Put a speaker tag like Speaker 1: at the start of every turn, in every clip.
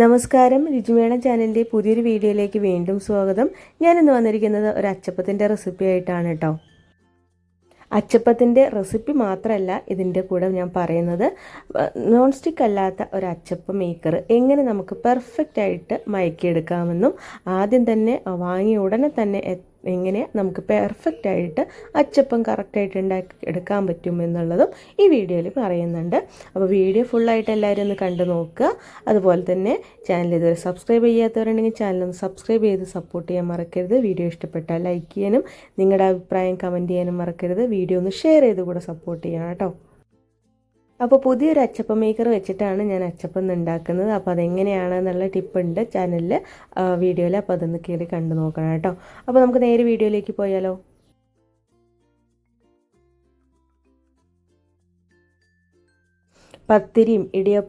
Speaker 1: നമസ്കാരം രുചിമേണ ചാനലിൻ്റെ പുതിയൊരു വീഡിയോയിലേക്ക് വീണ്ടും സ്വാഗതം ഞാനിന്ന് വന്നിരിക്കുന്നത് ഒരു അച്ചപ്പത്തിൻ്റെ റെസിപ്പി ആയിട്ടാണ് കേട്ടോ അച്ചപ്പത്തിൻ്റെ റെസിപ്പി മാത്രമല്ല ഇതിൻ്റെ കൂടെ ഞാൻ പറയുന്നത് നോൺ സ്റ്റിക്ക് അല്ലാത്ത ഒരു അച്ചപ്പ മേക്കർ എങ്ങനെ നമുക്ക് പെർഫെക്റ്റ് ആയിട്ട് മയക്കിയെടുക്കാമെന്നും ആദ്യം തന്നെ വാങ്ങിയ ഉടനെ തന്നെ എങ്ങനെ നമുക്ക് പെർഫെക്റ്റ് ആയിട്ട് അച്ചപ്പം കറക്റ്റായിട്ട് ഉണ്ടാക്കി എടുക്കാൻ പറ്റും എന്നുള്ളതും ഈ വീഡിയോയിൽ പറയുന്നുണ്ട് അപ്പോൾ വീഡിയോ ഫുള്ളായിട്ട് എല്ലാവരും ഒന്ന് കണ്ടു നോക്കുക അതുപോലെ തന്നെ ചാനൽ ഇതുവരെ സബ്സ്ക്രൈബ് ചെയ്യാത്തവരുണ്ടെങ്കിൽ ചാനൽ ഒന്ന് സബ്സ്ക്രൈബ് ചെയ്ത് സപ്പോർട്ട് ചെയ്യാൻ മറക്കരുത് വീഡിയോ ഇഷ്ടപ്പെട്ടാൽ ലൈക്ക് ചെയ്യാനും നിങ്ങളുടെ അഭിപ്രായം കമൻറ്റ് ചെയ്യാനും മറക്കരുത് വീഡിയോ ഒന്ന് ഷെയർ ചെയ്ത് കൂടെ സപ്പോർട്ട് ചെയ്യണം കേട്ടോ അപ്പോൾ പുതിയൊരു അച്ചപ്പം മേക്കർ വെച്ചിട്ടാണ് ഞാൻ അച്ചപ്പം ഉണ്ടാക്കുന്നത് അപ്പോൾ അതെങ്ങനെയാണെന്നുള്ള ടിപ്പുണ്ട് ചാനലിൽ വീഡിയോയിൽ അപ്പോൾ അതൊന്ന് കയറി കണ്ടു നോക്കണം കേട്ടോ അപ്പോൾ നമുക്ക് നേരെ വീഡിയോയിലേക്ക് പോയാലോ പത്തിരിയും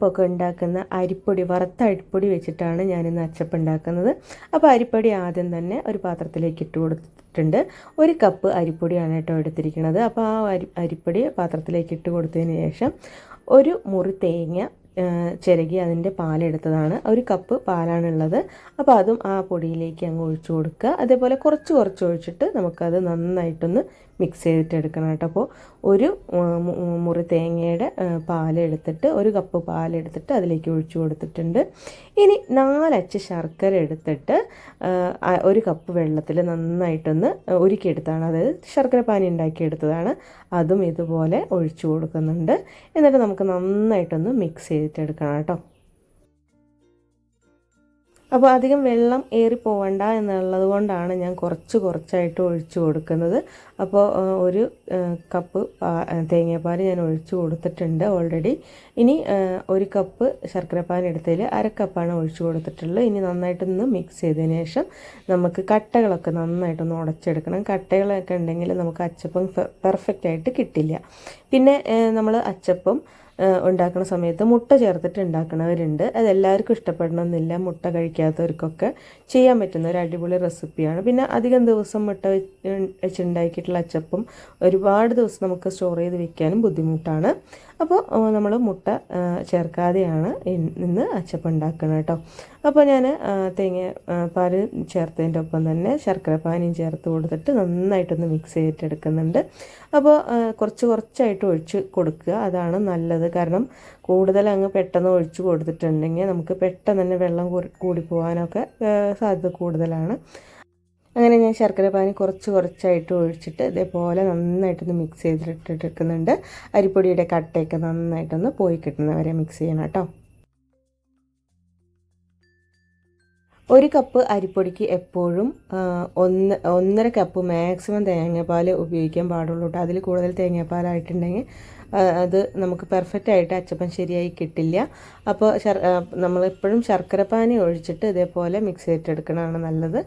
Speaker 1: ഒക്കെ ഉണ്ടാക്കുന്ന അരിപ്പൊടി വറുത്ത അരിപ്പൊടി വെച്ചിട്ടാണ് ഞാനിന്ന് ഉണ്ടാക്കുന്നത് അപ്പോൾ അരിപ്പൊടി ആദ്യം തന്നെ ഒരു പാത്രത്തിലേക്ക് ഇട്ട് കൊടുത്തിട്ടുണ്ട് ഒരു കപ്പ് അരിപ്പൊടിയാണ് കേട്ടോ എടുത്തിരിക്കുന്നത് അപ്പോൾ ആ അരി അരിപ്പൊടി പാത്രത്തിലേക്ക് ഇട്ട് കൊടുത്തതിന് ശേഷം ഒരു മുറി തേങ്ങ ചിരകി അതിൻ്റെ പാലെടുത്തതാണ് ഒരു കപ്പ് പാലാണുള്ളത് അപ്പോൾ അതും ആ പൊടിയിലേക്ക് അങ്ങ് ഒഴിച്ചു കൊടുക്കുക അതേപോലെ കുറച്ച് കുറച്ച് ഒഴിച്ചിട്ട് നമുക്കത് നന്നായിട്ടൊന്ന് മിക്സ് ചെയ്തിട്ടെടുക്കണം കേട്ടോ അപ്പോൾ ഒരു മുറി തേങ്ങയുടെ പാലെടുത്തിട്ട് ഒരു കപ്പ് പാലെടുത്തിട്ട് അതിലേക്ക് ഒഴിച്ചു കൊടുത്തിട്ടുണ്ട് ഇനി നാലച്ച് ശർക്കര എടുത്തിട്ട് ഒരു കപ്പ് വെള്ളത്തിൽ നന്നായിട്ടൊന്ന് ഒരുക്കിയെടുത്താണ് അതായത് ശർക്കര പാനി ഉണ്ടാക്കിയെടുത്തതാണ് അതും ഇതുപോലെ ഒഴിച്ചു കൊടുക്കുന്നുണ്ട് എന്നിട്ട് നമുക്ക് നന്നായിട്ടൊന്ന് മിക്സ് ചെയ്തിട്ടെടുക്കണം കേട്ടോ അപ്പോൾ അധികം വെള്ളം ഏറി പോവണ്ട എന്നുള്ളത് കൊണ്ടാണ് ഞാൻ കുറച്ച് കുറച്ചായിട്ട് ഒഴിച്ച് കൊടുക്കുന്നത് അപ്പോൾ ഒരു കപ്പ് തേങ്ങാപ്പാൽ ഞാൻ ഒഴിച്ച് കൊടുത്തിട്ടുണ്ട് ഓൾറെഡി ഇനി ഒരു കപ്പ് ശർക്കരപ്പാൻ എടുത്തതിൽ അരക്കപ്പാണ് ഒഴിച്ച് കൊടുത്തിട്ടുള്ളത് ഇനി നന്നായിട്ടൊന്ന് മിക്സ് ചെയ്തതിന് ശേഷം നമുക്ക് കട്ടകളൊക്കെ നന്നായിട്ടൊന്ന് ഉടച്ചെടുക്കണം കട്ടകളൊക്കെ ഉണ്ടെങ്കിൽ നമുക്ക് അച്ചപ്പം പെർഫെക്റ്റ് ആയിട്ട് കിട്ടില്ല പിന്നെ നമ്മൾ അച്ചപ്പം ഉണ്ടാക്കുന്ന സമയത്ത് മുട്ട ചേർത്തിട്ട് ഉണ്ടാക്കുന്നവരുണ്ട് അതെല്ലാവർക്കും ഇഷ്ടപ്പെടണമെന്നില്ല മുട്ട കഴിക്കാത്തവർക്കൊക്കെ ചെയ്യാൻ പറ്റുന്ന ഒരു അടിപൊളി റെസിപ്പിയാണ് പിന്നെ അധികം ദിവസം മുട്ട വെച്ചുണ്ടാക്കിയിട്ടുള്ള അച്ചപ്പം ഒരുപാട് ദിവസം നമുക്ക് സ്റ്റോർ ചെയ്ത് വെക്കാനും ബുദ്ധിമുട്ടാണ് അപ്പോൾ നമ്മൾ മുട്ട ചേർക്കാതെയാണ് ഇന്ന് ഉണ്ടാക്കുന്നത് കേട്ടോ അപ്പോൾ ഞാൻ തേങ്ങ പാല് ചേർത്തതിൻ്റെ ഒപ്പം തന്നെ ശർക്കര ചേർത്ത് കൊടുത്തിട്ട് നന്നായിട്ടൊന്ന് മിക്സ് ചെയ്തിട്ടെടുക്കുന്നുണ്ട് അപ്പോൾ കുറച്ച് കുറച്ചായിട്ട് ഒഴിച്ച് കൊടുക്കുക അതാണ് നല്ലത് കാരണം കൂടുതൽ അങ്ങ് പെട്ടെന്ന് ഒഴിച്ച് കൊടുത്തിട്ടുണ്ടെങ്കിൽ നമുക്ക് പെട്ടെന്ന് തന്നെ വെള്ളം കൂടി പോകാനൊക്കെ സാധ്യത കൂടുതലാണ് അങ്ങനെ ഞാൻ ശർക്കര പാനി കുറച്ച് കുറച്ചായിട്ട് ഒഴിച്ചിട്ട് ഇതേപോലെ നന്നായിട്ടൊന്ന് മിക്സ് ചെയ്തിട്ടെടുക്കുന്നുണ്ട് അരിപ്പൊടിയുടെ കട്ടയൊക്കെ നന്നായിട്ടൊന്ന് പോയി കിട്ടുന്നവരെ മിക്സ് ചെയ്യണം കേട്ടോ ഒരു കപ്പ് അരിപ്പൊടിക്ക് എപ്പോഴും ഒന്ന് ഒന്നര കപ്പ് മാക്സിമം തേങ്ങാപ്പാൽ ഉപയോഗിക്കാൻ പാടുള്ളൂ കേട്ടോ അതിൽ കൂടുതൽ തേങ്ങാപ്പാലായിട്ടുണ്ടെങ്കിൽ അത് നമുക്ക് പെർഫെക്റ്റ് ആയിട്ട് അച്ചപ്പം ശരിയായി കിട്ടില്ല അപ്പോൾ നമ്മളെപ്പോഴും ശർക്കര പാനി ഒഴിച്ചിട്ട് ഇതേപോലെ മിക്സ് ചെയ്തിട്ടെടുക്കണതാണ് നല്ലത്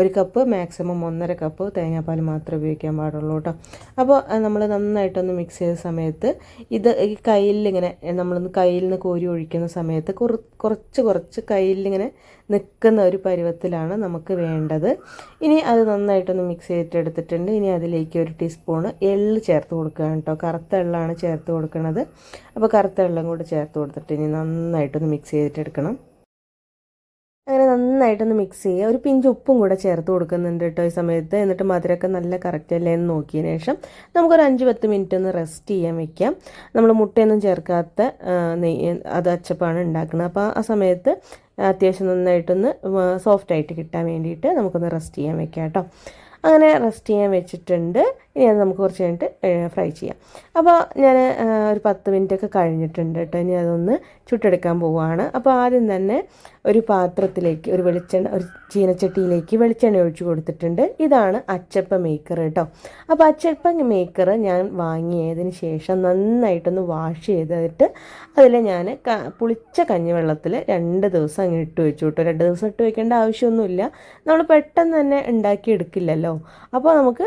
Speaker 1: ഒരു കപ്പ് മാക്സിമം ഒന്നര കപ്പ് തേങ്ങാപ്പാൽ മാത്രമേ ഉപയോഗിക്കാൻ പാടുള്ളൂ കേട്ടോ അപ്പോൾ നമ്മൾ നന്നായിട്ടൊന്ന് മിക്സ് ചെയ്ത സമയത്ത് ഇത് ഈ കയ്യിലിങ്ങനെ നമ്മളൊന്ന് കയ്യിൽ നിന്ന് കോരി ഒഴിക്കുന്ന സമയത്ത് കുറച്ച് കുറച്ച് കയ്യിലിങ്ങനെ നിൽക്കുന്ന ഒരു പരുവത്തിലാണ് നമുക്ക് വേണ്ടത് ഇനി അത് നന്നായിട്ടൊന്ന് മിക്സ് ചെയ്തിട്ടെടുത്തിട്ടുണ്ട് ഇനി അതിലേക്ക് ഒരു ടീസ്പൂണ് എള്ള് ചേർത്ത് കൊടുക്കുകയാണ് കേട്ടോ കറുത്ത എള്ളാണ് ചേർത്ത് ചേർത്ത് കൊടുക്കണത് അപ്പോൾ കറുത്ത വെള്ളം കൂടി ചേർത്ത് കൊടുത്തിട്ട് ഇനി നന്നായിട്ടൊന്ന് മിക്സ് ചെയ്തിട്ടെടുക്കണം അങ്ങനെ നന്നായിട്ടൊന്ന് മിക്സ് ചെയ്യുക ഒരു പിഞ്ച് ഉപ്പും കൂടെ ചേർത്ത് കൊടുക്കുന്നുണ്ട് കേട്ടോ ഈ സമയത്ത് എന്നിട്ട് മധുരമൊക്കെ നല്ല കറക്റ്റ് അല്ലേ എന്ന് നോക്കിയതിന് ശേഷം നമുക്കൊരു അഞ്ച് പത്ത് മിനിറ്റ് ഒന്ന് റെസ്റ്റ് ചെയ്യാൻ വെക്കാം നമ്മൾ മുട്ടയൊന്നും ചേർക്കാത്ത നെയ്യ് അത് അച്ചപ്പാണ് ഉണ്ടാക്കുന്നത് അപ്പോൾ ആ സമയത്ത് അത്യാവശ്യം നന്നായിട്ടൊന്ന് സോഫ്റ്റായിട്ട് കിട്ടാൻ വേണ്ടിയിട്ട് നമുക്കൊന്ന് റെസ്റ്റ് ചെയ്യാൻ വെക്കാം കേട്ടോ അങ്ങനെ റെസ്റ്റ് ചെയ്യാൻ വെച്ചിട്ടുണ്ട് ഇനി അത് നമുക്ക് കുറച്ച് കഴിഞ്ഞിട്ട് ഫ്രൈ ചെയ്യാം അപ്പോൾ ഞാൻ ഒരു പത്ത് മിനിറ്റ് ഒക്കെ കഴിഞ്ഞിട്ടുണ്ട് കേട്ടോ ഇനി അതൊന്ന് ചുട്ടെടുക്കാൻ പോവുകയാണ് അപ്പോൾ ആദ്യം തന്നെ ഒരു പാത്രത്തിലേക്ക് ഒരു വെളിച്ചെണ്ണ ഒരു ചീനച്ചട്ടിയിലേക്ക് വെളിച്ചെണ്ണ ഒഴിച്ചു കൊടുത്തിട്ടുണ്ട് ഇതാണ് അച്ചപ്പ മേക്കർ കേട്ടോ അപ്പോൾ അച്ചപ്പ മേക്കർ ഞാൻ വാങ്ങിയതിന് ശേഷം നന്നായിട്ടൊന്ന് വാഷ് ചെയ്തിട്ട് അതിൽ ഞാൻ പുളിച്ച കഞ്ഞിവെള്ളത്തിൽ രണ്ട് ദിവസം അങ്ങ് ഇട്ട് വെച്ചു കേട്ടോ രണ്ട് ദിവസം ഇട്ട് വെക്കേണ്ട ആവശ്യമൊന്നുമില്ല നമ്മൾ പെട്ടെന്ന് തന്നെ ഉണ്ടാക്കിയെടുക്കില്ലല്ലോ അപ്പോൾ നമുക്ക്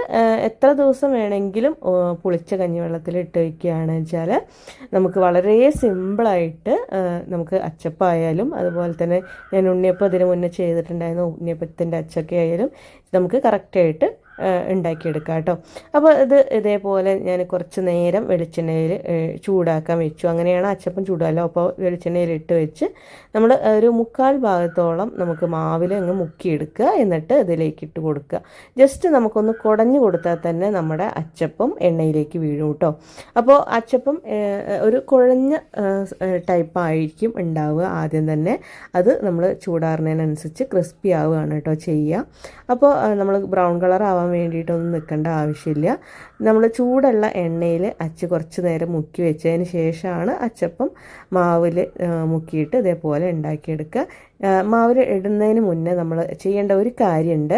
Speaker 1: എത്ര ദിവസം ദിവസം വേണമെങ്കിലും പുളിച്ച കഞ്ഞിവെള്ളത്തിൽ ഇട്ട് വയ്ക്കുകയാണ് വെച്ചാൽ നമുക്ക് വളരെ സിമ്പിളായിട്ട് നമുക്ക് അച്ചപ്പായാലും അതുപോലെ തന്നെ ഞാൻ ഉണ്ണിയപ്പം ഇതിന് മുന്നേ ചെയ്തിട്ടുണ്ടായിരുന്നു ഉണ്ണിയപ്പത്തിൻ്റെ അച്ചൊക്കെ ആയാലും നമുക്ക് കറക്റ്റായിട്ട് ഉണ്ടാക്കിയെടുക്കാം കേട്ടോ അപ്പോൾ ഇത് ഇതേപോലെ ഞാൻ കുറച്ച് നേരം വെളിച്ചെണ്ണയിൽ ചൂടാക്കാൻ വെച്ചു അങ്ങനെയാണ് അച്ചപ്പം ചൂടാലോ അപ്പോൾ വെളിച്ചെണ്ണയിൽ ഇട്ട് വെച്ച് നമ്മൾ ഒരു മുക്കാൽ ഭാഗത്തോളം നമുക്ക് മാവിൽ അങ്ങ് മുക്കിയെടുക്കുക എന്നിട്ട് ഇതിലേക്ക് ഇട്ട് കൊടുക്കുക ജസ്റ്റ് നമുക്കൊന്ന് കുടഞ്ഞു കൊടുത്താൽ തന്നെ നമ്മുടെ അച്ചപ്പം എണ്ണയിലേക്ക് വീഴും കേട്ടോ അപ്പോൾ അച്ചപ്പം ഒരു കുഴഞ്ഞ ടൈപ്പായിരിക്കും ഉണ്ടാവുക ആദ്യം തന്നെ അത് നമ്മൾ ചൂടാറുന്നതിനനുസരിച്ച് ക്രിസ്പി ആവുകയാണ് കേട്ടോ ചെയ്യുക അപ്പോൾ നമ്മൾ ബ്രൗൺ കളർ ആവാൻ വേണ്ടിയിട്ടൊന്നും നിൽക്കേണ്ട ആവശ്യമില്ല നമ്മൾ ചൂടുള്ള എണ്ണയിൽ അച്ച് കുറച്ച് നേരം മുക്കി വെച്ചതിന് ശേഷമാണ് അച്ചപ്പം മാവിൽ മുക്കിയിട്ട് ഇതേപോലെ ഉണ്ടാക്കിയെടുക്കുക മാവിൽ ഇടുന്നതിന് മുന്നേ നമ്മൾ ചെയ്യേണ്ട ഒരു കാര്യമുണ്ട്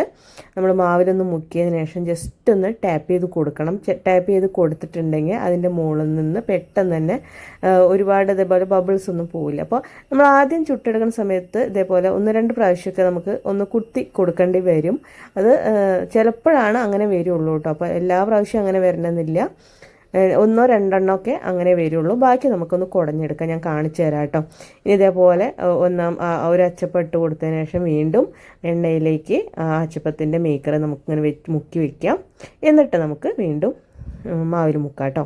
Speaker 1: നമ്മൾ മാവിലൊന്ന് മുക്കിയതിന് ശേഷം ജസ്റ്റ് ഒന്ന് ടാപ്പ് ചെയ്ത് കൊടുക്കണം ടാപ്പ് ചെയ്ത് കൊടുത്തിട്ടുണ്ടെങ്കിൽ അതിൻ്റെ മുകളിൽ നിന്ന് പെട്ടെന്ന് തന്നെ ഒരുപാട് ഇതേപോലെ ബബിൾസ് ഒന്നും പോവില്ല അപ്പോൾ നമ്മൾ ആദ്യം ചുട്ടെടുക്കുന്ന സമയത്ത് ഇതേപോലെ ഒന്ന് രണ്ട് പ്രാവശ്യമൊക്കെ നമുക്ക് ഒന്ന് കുത്തി കൊടുക്കേണ്ടി വരും അത് ചിലപ്പോഴാണ് അങ്ങനെ വരുള്ളൂ കേട്ടോ അപ്പോൾ എല്ലാ പ്രാവശ്യം അങ്ങനെ വരണമെന്നില്ല ഒന്നോ രണ്ടെണ്ണോ ഒക്കെ അങ്ങനെ വരുള്ളൂ ബാക്കി നമുക്കൊന്ന് കുടഞ്ഞെടുക്കാം ഞാൻ കാണിച്ചു തരാം കേട്ടോ ഇനി ഇതേപോലെ ഒന്നാം ഒരു അച്ചപ്പം ഇട്ട് കൊടുത്തതിന് ശേഷം വീണ്ടും എണ്ണയിലേക്ക് ആ അച്ചപ്പത്തിൻ്റെ മേക്കറ് നമുക്കിങ്ങനെ വെച്ച് മുക്കി വയ്ക്കാം എന്നിട്ട് നമുക്ക് വീണ്ടും മാവിൽ മുക്കാം കേട്ടോ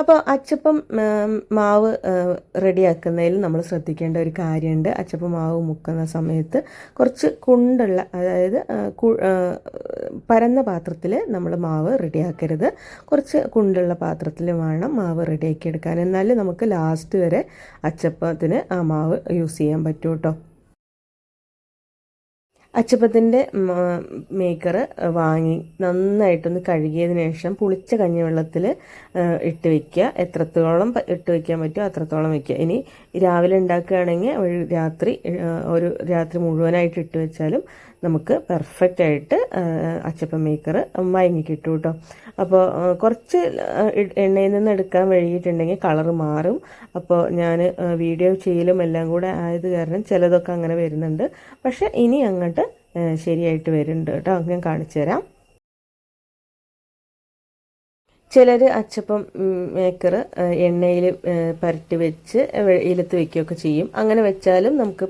Speaker 1: അപ്പോൾ അച്ചപ്പം മാവ് റെഡിയാക്കുന്നതിൽ നമ്മൾ ശ്രദ്ധിക്കേണ്ട ഒരു കാര്യമുണ്ട് അച്ചപ്പം മാവ് മുക്കുന്ന സമയത്ത് കുറച്ച് കുണ്ടുള്ള അതായത് പരന്ന പാത്രത്തിൽ നമ്മൾ മാവ് റെഡിയാക്കരുത് കുറച്ച് കുണ്ടുള്ള പാത്രത്തിൽ വേണം മാവ് റെഡിയാക്കി എടുക്കാൻ എന്നാൽ നമുക്ക് ലാസ്റ്റ് വരെ അച്ചപ്പത്തിന് ആ മാവ് യൂസ് ചെയ്യാൻ പറ്റൂ കേട്ടോ അച്ചപ്പത്തിൻ്റെ മേക്കർ വാങ്ങി നന്നായിട്ടൊന്ന് കഴുകിയതിന് ശേഷം പുളിച്ച കഞ്ഞിവെള്ളത്തിൽ ഇട്ട് വയ്ക്കുക എത്രത്തോളം ഇട്ട് വയ്ക്കാൻ പറ്റുമോ അത്രത്തോളം വയ്ക്കുക ഇനി രാവിലെ ഉണ്ടാക്കുകയാണെങ്കിൽ രാത്രി ഒരു രാത്രി മുഴുവനായിട്ട് ഇട്ട് വെച്ചാലും നമുക്ക് പെർഫെക്റ്റ് ആയിട്ട് അച്ചപ്പം മേക്കർ മയങ്ങി കിട്ടും കേട്ടോ അപ്പോൾ കുറച്ച് എണ്ണയിൽ നിന്ന് എടുക്കാൻ വഴിയിട്ടുണ്ടെങ്കിൽ കളർ മാറും അപ്പോൾ ഞാൻ വീഡിയോ ചെയ്യലും എല്ലാം കൂടെ ആയത് കാരണം ചിലതൊക്കെ അങ്ങനെ വരുന്നുണ്ട് പക്ഷേ ഇനി അങ്ങോട്ട് ശരിയായിട്ട് വരുന്നുണ്ട് കേട്ടോ ഞാൻ കാണിച്ചു തരാം ചിലർ അച്ചപ്പം മേക്കർ എണ്ണയിൽ പരട്ടി വെച്ച് ഇലത്ത് വെക്കുകയൊക്കെ ചെയ്യും അങ്ങനെ വെച്ചാലും നമുക്ക്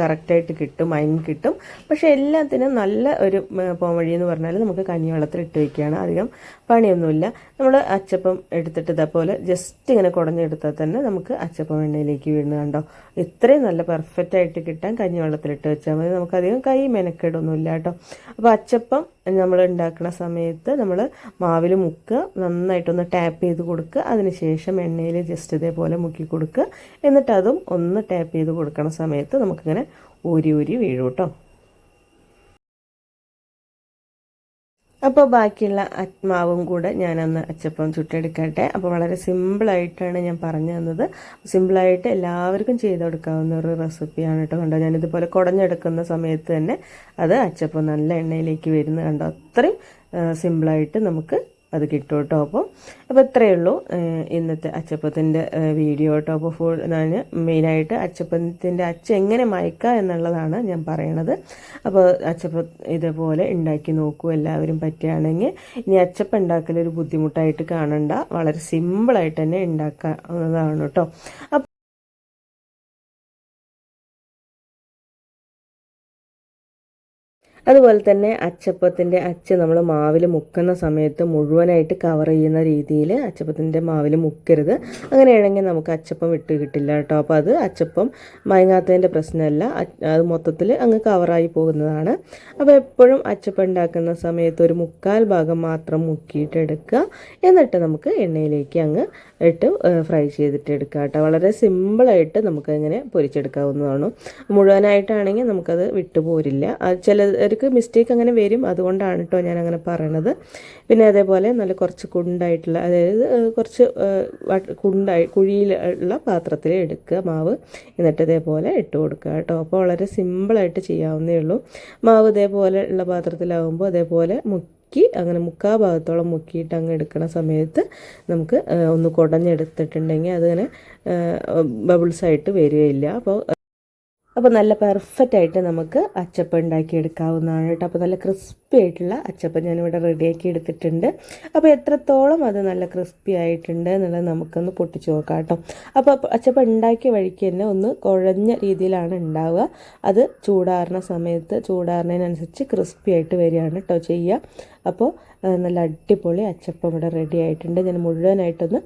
Speaker 1: കറക്റ്റായിട്ട് കിട്ടും മൈൻ കിട്ടും പക്ഷെ എല്ലാത്തിനും നല്ല ഒരു പോംവഴി എന്ന് പറഞ്ഞാൽ നമുക്ക് കഞ്ഞിവെള്ളത്തിൽ ഇട്ട് വെക്കുകയാണ് അധികം പണിയൊന്നുമില്ല നമ്മൾ അച്ചപ്പം എടുത്തിട്ട് ഇതേപോലെ ജസ്റ്റ് ഇങ്ങനെ കുടഞ്ഞെടുത്താൽ തന്നെ നമുക്ക് അച്ചപ്പം എണ്ണയിലേക്ക് വീഴുന്ന കണ്ടോ ഇത്രയും നല്ല പെർഫെക്റ്റ് ആയിട്ട് കിട്ടാൻ കഞ്ഞിവെള്ളത്തിലിട്ട് വെച്ചാൽ മതി നമുക്കധികം കൈ ഇല്ല കേട്ടോ അപ്പോൾ അച്ചപ്പം നമ്മൾ ഉണ്ടാക്കുന്ന സമയത്ത് നമ്മൾ മാവിൽ മുക്കുക നന്നായിട്ടൊന്ന് ടാപ്പ് ചെയ്ത് കൊടുക്കുക അതിനുശേഷം എണ്ണയിൽ ജസ്റ്റ് ഇതേപോലെ മുക്കി കൊടുക്കുക എന്നിട്ട് അതും ഒന്ന് ടാപ്പ് ചെയ്ത് കൊടുക്കണ സമയത്ത് നമുക്കിങ്ങനെ ഊരി ഊരി വീഴും കേട്ടോ അപ്പോൾ ബാക്കിയുള്ള ആത്മാവും കൂടെ ഞാനന്ന് അച്ചപ്പം ചുട്ടെടുക്കട്ടെ അപ്പോൾ വളരെ സിമ്പിളായിട്ടാണ് ഞാൻ പറഞ്ഞു തന്നത് സിമ്പിളായിട്ട് എല്ലാവർക്കും ചെയ്ത് കൊടുക്കാവുന്ന ഒരു റെസിപ്പിയാണ് കേട്ടോ കണ്ടോ ഞാനിതുപോലെ കുടഞ്ഞെടുക്കുന്ന സമയത്ത് തന്നെ അത് അച്ചപ്പം നല്ല എണ്ണയിലേക്ക് വരുന്ന കണ്ടോ അത്രയും സിമ്പിളായിട്ട് നമുക്ക് അത് കിട്ടും കേട്ടോ അപ്പോൾ അപ്പോൾ ഇത്രയേ ഉള്ളൂ ഇന്നത്തെ അച്ചപ്പത്തിൻ്റെ വീഡിയോ കേട്ടോ അപ്പോൾ ഫുൾ ഞാൻ മെയിനായിട്ട് അച്ചപ്പത്തിൻ്റെ അച്ച എങ്ങനെ മയക്കുക എന്നുള്ളതാണ് ഞാൻ പറയണത് അപ്പോൾ അച്ചപ്പ ഇതേപോലെ ഉണ്ടാക്കി നോക്കൂ എല്ലാവരും പറ്റുകയാണെങ്കിൽ ഇനി അച്ചപ്പം ഉണ്ടാക്കലൊരു ബുദ്ധിമുട്ടായിട്ട് കാണണ്ട വളരെ സിമ്പിളായിട്ട് തന്നെ ഉണ്ടാക്കാവുന്നതാണ് കേട്ടോ അതുപോലെ തന്നെ അച്ചപ്പത്തിൻ്റെ അച്ച് നമ്മൾ മാവിൽ മുക്കുന്ന സമയത്ത് മുഴുവനായിട്ട് കവർ ചെയ്യുന്ന രീതിയിൽ അച്ചപ്പത്തിൻ്റെ മാവിൽ മുക്കരുത് അങ്ങനെയാണെങ്കിൽ നമുക്ക് അച്ചപ്പം വിട്ട് കിട്ടില്ല കേട്ടോ അപ്പോൾ അത് അച്ചപ്പം മയങ്ങാത്തതിൻ്റെ പ്രശ്നമല്ല അത് മൊത്തത്തിൽ അങ്ങ് കവറായി പോകുന്നതാണ് അപ്പോൾ എപ്പോഴും അച്ചപ്പം ഉണ്ടാക്കുന്ന സമയത്ത് ഒരു മുക്കാൽ ഭാഗം മാത്രം മുക്കിയിട്ടെടുക്കുക എന്നിട്ട് നമുക്ക് എണ്ണയിലേക്ക് അങ്ങ് ഇട്ട് ഫ്രൈ ചെയ്തിട്ട് എടുക്കുക കേട്ടോ വളരെ സിമ്പിളായിട്ട് നമുക്കങ്ങനെ പൊരിച്ചെടുക്കാവുന്നതാണ് മുഴുവനായിട്ടാണെങ്കിൽ നമുക്കത് വിട്ടുപോരില്ല ചില ചിലർക്ക് മിസ്റ്റേക്ക് അങ്ങനെ വരും അതുകൊണ്ടാണ് കേട്ടോ ഞാൻ അങ്ങനെ പറയണത് പിന്നെ അതേപോലെ നല്ല കുറച്ച് കുണ്ടായിട്ടുള്ള അതായത് കുറച്ച് കുണ്ടായി കുഴിയിലുള്ള പാത്രത്തിൽ എടുക്കുക മാവ് എന്നിട്ട് ഇതേപോലെ ഇട്ട് കൊടുക്കുക കേട്ടോ അപ്പോൾ വളരെ സിമ്പിളായിട്ട് ചെയ്യാവുന്നേ ഉള്ളൂ മാവ് ഇതേപോലെ ഉള്ള പാത്രത്തിലാവുമ്പോൾ അതേപോലെ മുക്കി അങ്ങനെ മുക്കാ ഭാഗത്തോളം മുക്കിയിട്ട് അങ്ങ് എടുക്കുന്ന സമയത്ത് നമുക്ക് ഒന്ന് കുടഞ്ഞെടുത്തിട്ടുണ്ടെങ്കിൽ അതിങ്ങനെ ബബിൾസായിട്ട് വരികയില്ല അപ്പോൾ അപ്പോൾ നല്ല പെർഫെക്റ്റ് ആയിട്ട് നമുക്ക് അച്ചപ്പം എടുക്കാവുന്നതാണ് കേട്ടോ അപ്പോൾ നല്ല ക്രിസ്പി ആയിട്ടുള്ള അച്ചപ്പം ഞാനിവിടെ റെഡിയാക്കി എടുത്തിട്ടുണ്ട് അപ്പോൾ എത്രത്തോളം അത് നല്ല ക്രിസ്പി ആയിട്ടുണ്ട് എന്നുള്ളത് നമുക്കൊന്ന് പൊട്ടിച്ച് നോക്കാം കേട്ടോ അപ്പോൾ അച്ചപ്പം ഉണ്ടാക്കിയ വഴിക്ക് തന്നെ ഒന്ന് കുഴഞ്ഞ രീതിയിലാണ് ഉണ്ടാവുക അത് ചൂടാറുന്ന സമയത്ത് ചൂടാറുന്നതിനനുസരിച്ച് ക്രിസ്പി ആയിട്ട് വരികയാണ് കേട്ടോ ചെയ്യുക അപ്പോൾ നല്ല അടിപൊളി അച്ചപ്പം ഇവിടെ റെഡി ആയിട്ടുണ്ട് ഞാൻ മുഴുവനായിട്ടൊന്ന്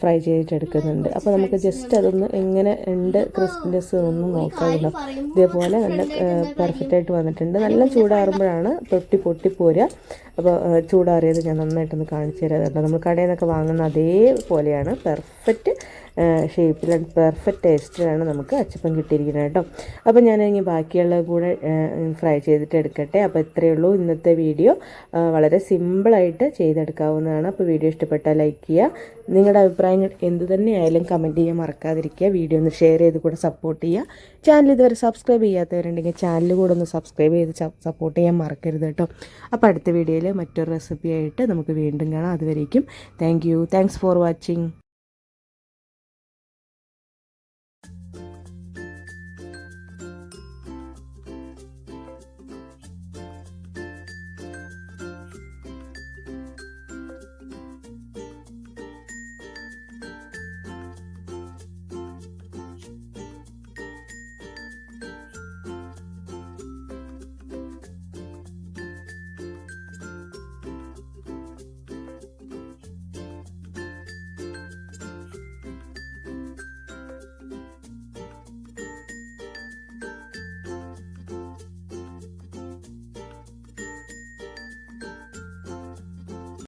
Speaker 1: ഫ്രൈ ചെയ്തിട്ടെടുക്കുന്നുണ്ട് അപ്പോൾ നമുക്ക് ജസ്റ്റ് അതൊന്ന് എങ്ങനെ ഉണ്ട് ക്രിസ്മസ് ഒന്ന് നോക്കാമല്ലോ ഇതേപോലെ നല്ല പെർഫെക്റ്റ് ആയിട്ട് വന്നിട്ടുണ്ട് നല്ല ചൂടാറുമ്പോഴാണ് പൊട്ടി പൊട്ടി പോരുക അപ്പോൾ ചൂടാറിയത് ഞാൻ നന്നായിട്ടൊന്ന് കാണിച്ചു തരാറുണ്ട് നമ്മൾ കടയിൽ നിന്നൊക്കെ വാങ്ങുന്ന അതേപോലെയാണ് പെർഫെക്റ്റ് ഷേപ്പിൽ ആൻഡ് പെർഫെക്റ്റ് ടേസ്റ്റിലാണ് നമുക്ക് അച്ചപ്പം കിട്ടിയിരിക്കുന്നത് കേട്ടോ അപ്പോൾ ഞാൻ ഇനി ബാക്കിയുള്ളത് കൂടെ ഫ്രൈ ചെയ്തിട്ട് എടുക്കട്ടെ അപ്പോൾ ഇത്രയേ ഉള്ളൂ ഇന്നത്തെ വീഡിയോ വളരെ സിമ്പിളായിട്ട് ചെയ്തെടുക്കാവുന്നതാണ് അപ്പോൾ വീഡിയോ ഇഷ്ടപ്പെട്ടാൽ ലൈക്ക് ചെയ്യുക നിങ്ങളുടെ അഭിപ്രായങ്ങൾ എന്ത് തന്നെയായാലും കമൻറ്റ് ചെയ്യാൻ മറക്കാതിരിക്കുക വീഡിയോ ഒന്ന് ഷെയർ ചെയ്ത് കൂടെ സപ്പോർട്ട് ചെയ്യുക ചാനൽ ഇതുവരെ സബ്സ്ക്രൈബ് ചെയ്യാത്തവരുണ്ടെങ്കിൽ ചാനൽ കൂടെ ഒന്ന് സബ്സ്ക്രൈബ് ചെയ്ത് സപ്പോർട്ട് ചെയ്യാൻ മറക്കരുത് കേട്ടോ അപ്പോൾ അടുത്ത വീഡിയോയിൽ മറ്റൊരു റെസിപ്പിയായിട്ട് നമുക്ക് വീണ്ടും കാണാം അതുവരേക്കും thank you thanks for watching